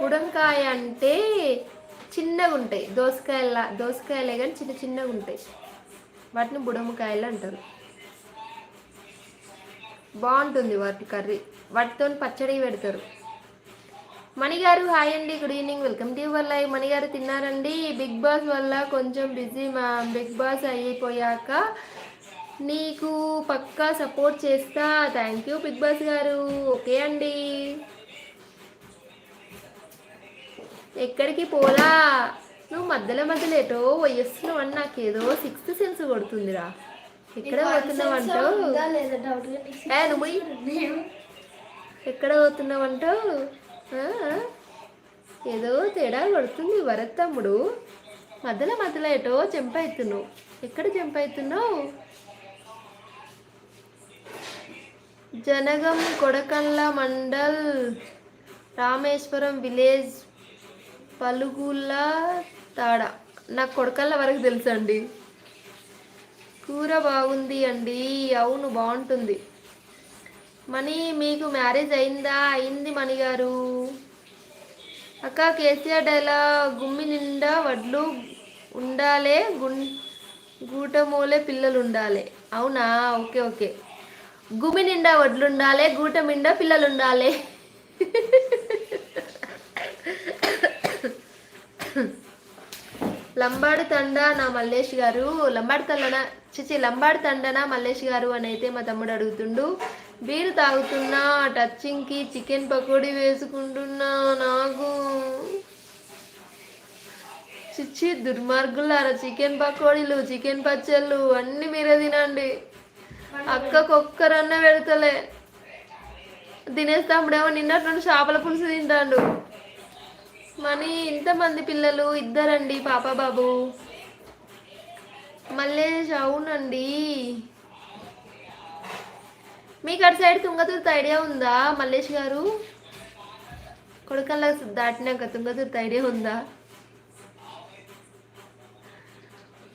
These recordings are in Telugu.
బుడంకాయ అంటే చిన్నగా ఉంటాయి. దోసకాయల దోసకాయలే కానీ చిన్న చిన్నగా ఉంటాయి. వాటిని బుడమకాయలు అంటారు. బాగుంటుంది వాటి కర్రీ. వాటితో పచ్చడి పెడతారు. మణిగారు హాయ్ అండి good evening. Welcome to your live. మణిగారు తిన్నారండి? బిగ్ బాస్ వల్ల కొంచెం బిజీ మా బిగ్ బాస్ అయిపోయాక నీకు పక్కా సపోర్ట్ చేస్తా. థ్యాంక్ యూ బిగ్ బాస్ గారు. ఓకే అండి. ఎక్కడికి పోలా? నువ్వు మధ్యలో మధ్యలో ఏటో వయస్సులో అని నాకేదో సిక్స్త్ సెన్స్ కొడుతుందిరా. ఎక్కడ పోతున్నావంటావు. ఎక్కడ పోతున్నావంటావు? ఏదో తేడా కొడుతుంది భరత్ తమ్ముడు. మధ్యలో మధ్యలో ఏటో చెంపైతున్నావు ఎక్కడ చెంపైతున్నావు జనగం కొడకళ్ళ మండల్ రామేశ్వరం విలేజ్ పలుగుల తాడ. నాకు కొడకళ్ళ వరకు తెలుసు అండి కూర బాగుంది అండి. అవును బాగుంటుంది. మణి మీకు మ్యారేజ్ అయిందా? అయింది మణిగారు అక్క కేసీఆర్ డైలా గుమ్మి నిండా వడ్లు ఉండాలే గున్ గూటమూలే పిల్లలు ఉండాలి. అవునా? Okay okay. గుమి నిండా వడ్లు ఉండాలి గూట నిండా పిల్లలు ఉండాలి. లంబాడి తండ నా మల్లేష్ గారు. లంబాడి తండన? చిచి లంబాడి తండనా మల్లేష్ గారు అని అయితే మా తమ్ముడు అడుగుతుండు. బీరు తాగుతున్నా టచ్చింగ్కి చికెన్ పకోడీ వేసుకుంటున్నా నాకు. చిచ్చి దుర్మార్గులారా చికెన్ పకోడీలు చికెన్ పచ్చళ్ళు అన్నీ మీరే తినండి. అక్కకు ఒక్కరన్న పెడతలే. తినేస్తాముడేమో నిన్నటి నుండి చేపల పులుసు తింటాడు. మనీ ఇంతమంది పిల్లలు ఇద్దరండి పాప బాబు మల్లేష్ అవునండి. మీకు అటు సైడ్ తుంగతుర్తి ఐడియా ఉందా మల్లేష్ గారు? కొడుకల్లా దాటినాక తుంగతుర్తి ఐడియా ఉందా?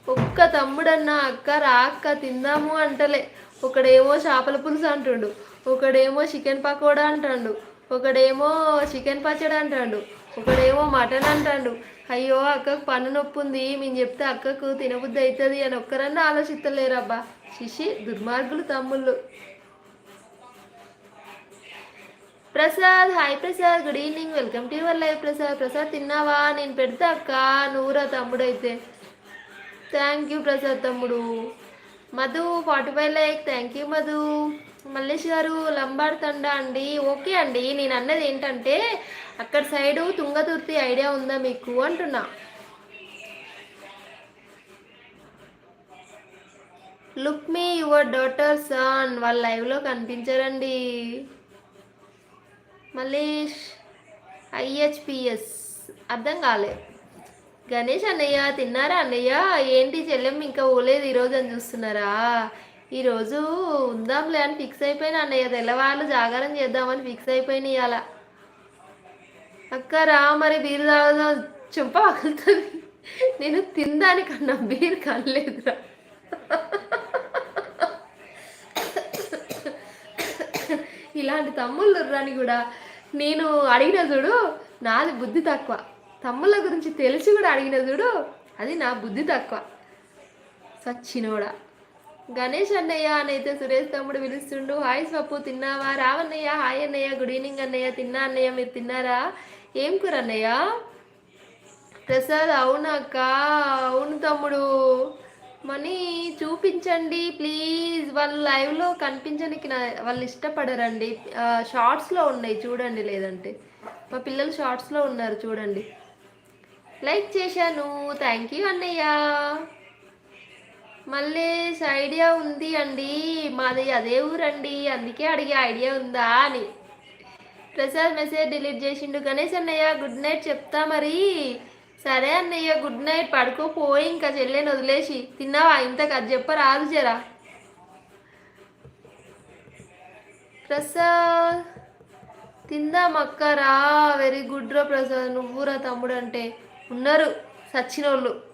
ఒక్క తమ్ముడన్నా అక్క రా అక్క తిందాము అంటలే. ఒకడేమో చేపల పులుసు అంటుండు ఒకడేమో చికెన్ పకోడా అంటాడు ఒకడేమో చికెన్ పచ్చడి అంటాడు. ఒకడేమో మటన్ అంటాడు. అయ్యో అక్కకు పన్ను నొప్పి ఉంది మేము చెప్తే అక్కకు తినబుద్ధి అవుతుంది అని ఒక్కరన్నా ఆలోచిస్తలేరబ్బా శిషి దుర్మార్గులు తమ్ముళ్ళు. Prasad hi Prasad good evening. Welcome to your life Prasad. Prasad తిన్నావా? నేను పెడతా అక్క నువ్వురా తమ్ముడైతే. థ్యాంక్ యూ ప్రసాద్ తమ్ముడు. Madhu forty five like. Thank you Madhu. Mallesh గారు లంబాడ్ తండా అండి. ఓకే అండి. నేను అన్నది ఏంటంటే అక్కడ సైడు తుంగతుర్తి ఐడియా ఉందా మీకు అంటున్నా. Look me your daughter son వాళ్ళ లైవ్లో కనిపించారండి. మల్లేష్ ఐహెచ్పిఎస్. అర్థం కాలే. గణేష్ అన్నయ్య తిన్నారా అన్నయ్య? ఏంటి చెల్లెం ఇంకా ఓలేదు ఈరోజు అని చూస్తున్నారా? ఈరోజు ఉందాంలే అని ఫిక్స్ అయిపోయిన అన్నయ్య. తెల్లవాళ్ళు జాగారం చేద్దామని ఫిక్స్ అయిపోయిన ఇవాళ అక్క రా మరి బీరు తాగుదాం. చుంప పగులుతుంది. నేను తినడానికన్నా బీరు కనలేదురా. ఇలాంటి తమ్ముళ్ళు రాని కూడా నేను అడిగిన చూడు నాది బుద్ధి తక్కువ. తమ్ముళ్ళ గురించి తెలిసి కూడా అడిగిన చూడు అది నా బుద్ధి తక్కువ. సచ్చినోడా. గణేష్ అన్నయ్య అనైతే సురేష్ తమ్ముడు పిలుస్తుండు. హాయ్ స్వప్పు తిన్నావా? రావన్నయ్య హాయ్ అన్నయ్య గుడ్ ఈవినింగ్ అన్నయ్య. తిన్నా అన్నయ్య మీరు తిన్నారా? ఏం కూర అన్నయ్య? ప్రసాద్ అవునక్క అవును తమ్ముడు. మనీ చూపించండి ప్లీజ్ వాళ్ళు లైవ్లో కనిపించడానికి నా వాళ్ళు ఇష్టపడరండి. షార్ట్స్లో ఉన్నాయి చూడండి లేదంటే. మా పిల్లలు షార్ట్స్లో ఉన్నారు చూడండి. లైక్ చేశాను. థ్యాంక్ యూ అన్నయ్య. మళ్ళీ ఐడియా ఉంది అండి. మాది అదే ఊరండి. అందుకే అడిగే ఐడియా ఉందా అని. ప్రసాద్ మెసేజ్ డిలీట్ చేసిండు. గణేష్ అన్నయ్య గుడ్ నైట్ చెప్తా మరి. సరే అన్నయ్య గుడ్ నైట్. పడుకోపోయి ఇంకా చెల్లెని వదిలేసి. తిన్నావా? ఇంతకు అది చెప్ప రాదు జరా. ప్రసాద్ తిందామక్కరా వెరీ గుడ్ రా ప్రసాద్. నువ్వురా తమ్ముడు అంటే. ఉన్నారు సచ్చినోళ్ళు.